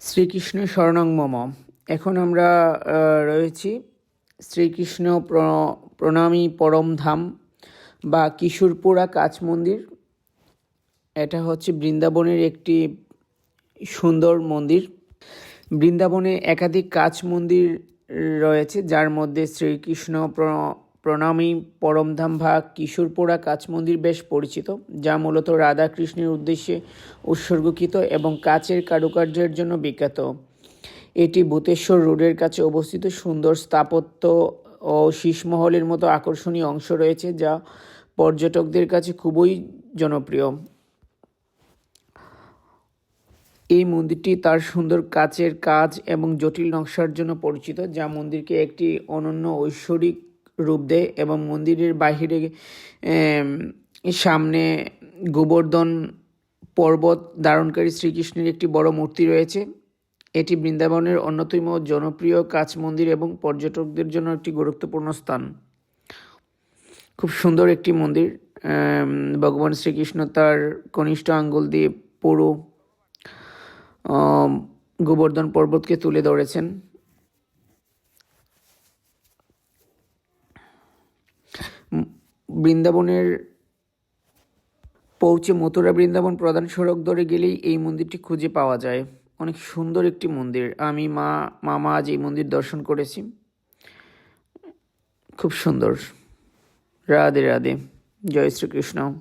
শ্রীকৃষ্ণ শরণং মম। এখন আমরা রয়েছি শ্রীকৃষ্ণ প্র- প্রণামী পরম ধাম বা কিশোরপুরা কাচ মন্দির। এটা হচ্ছে বৃন্দাবনের একটি সুন্দর মন্দির। বৃন্দাবনে একাধিক কাচ মন্দির রয়েছে, যার মধ্যে শ্রীকৃষ্ণ প্রণামী পরমধাম বা কিশোরপুরা কাচ মন্দির বেশ পরিচিত, যা মূলত রাধাকৃষ্ণের উদ্দেশ্যে উৎসর্গকৃত এবং কাচের কারুকার্যের জন্য বিখ্যাত। এটি ভূতেশ্বর রোডের কাছে অবস্থিত সুন্দর স্থাপত্য ও শীষমহলের মতো আকর্ষণীয় অংশ রয়েছে, যা পর্যটকদের কাছে খুবই জনপ্রিয়। এই মন্দিরটি তার সুন্দর কাচের কাজ এবং জটিল নকশার জন্য পরিচিত, যা মন্দিরকে একটি অনন্য ঐশ্বরিক রূপ দেয় এবং মন্দিরের বাহিরে সামনে গোবর্ধন পর্বত ধারণকারী শ্রীকৃষ্ণের একটি বড় মূর্তি রয়েছে। এটি বৃন্দাবনের অন্যতম জনপ্রিয় কাচ মন্দির এবং পর্যটকদের জন্য একটি গুরুত্বপূর্ণ স্থান। খুব সুন্দর একটি মন্দির। ভগবান শ্রীকৃষ্ণ তার কনিষ্ঠ আঙ্গুল দিয়ে পুরো গোবর্ধন পর্বতকে তুলে ধরেছেন। বৃন্দাবনের পৌঁছে মথুরা বৃন্দাবন প্রধান সড়ক ধরে গেলেই এই মন্দিরটি খুঁজে পাওয়া যায়। অনেক সুন্দর একটি মন্দির। আমি মা, মামা আজ এই মন্দির দর্শন করেছি। খুব সুন্দর। রাধে রাধে। জয় শ্রীকৃষ্ণ।